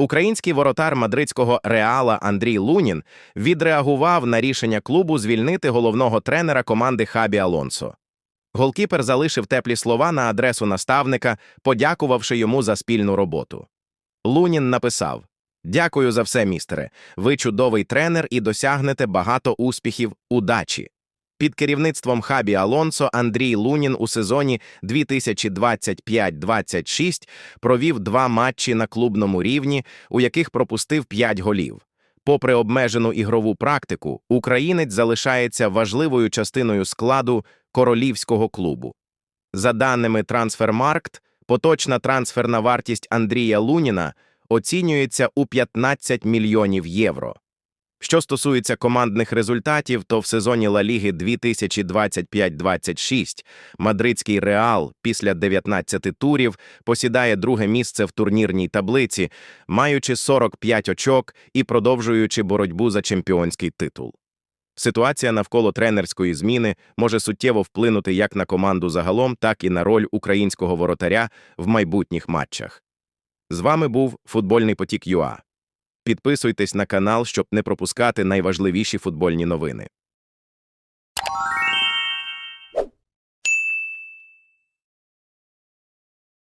Український воротар мадридського Реала Андрій Лунін відреагував на рішення клубу звільнити головного тренера команди Хабі Алонсо. Голкіпер залишив теплі слова на адресу наставника, подякувавши йому за спільну роботу. Лунін написав: Дякую за все, містере. Ви чудовий тренер і досягнете багато успіхів, удачі. Під керівництвом Хабі Алонсо Андрій Лунін у сезоні 2025-26 провів два матчі на клубному рівні, у яких пропустив 5 голів. Попри обмежену ігрову практику, українець залишається важливою частиною складу королівського клубу. За даними Трансфермаркт, поточна трансферна вартість Андрія Луніна оцінюється у 15 мільйонів євро. Що стосується командних результатів, то в сезоні Ла Ліги 2025-26 мадридський Реал після 19 турів посідає друге місце в турнірній таблиці, маючи 45 очок і продовжуючи боротьбу за чемпіонський титул. Ситуація навколо тренерської зміни може суттєво вплинути як на команду загалом, так і на роль українського воротаря в майбутніх матчах. З вами був футбольний потік ЮА. Підписуйтесь на канал, щоб не пропускати найважливіші футбольні новини.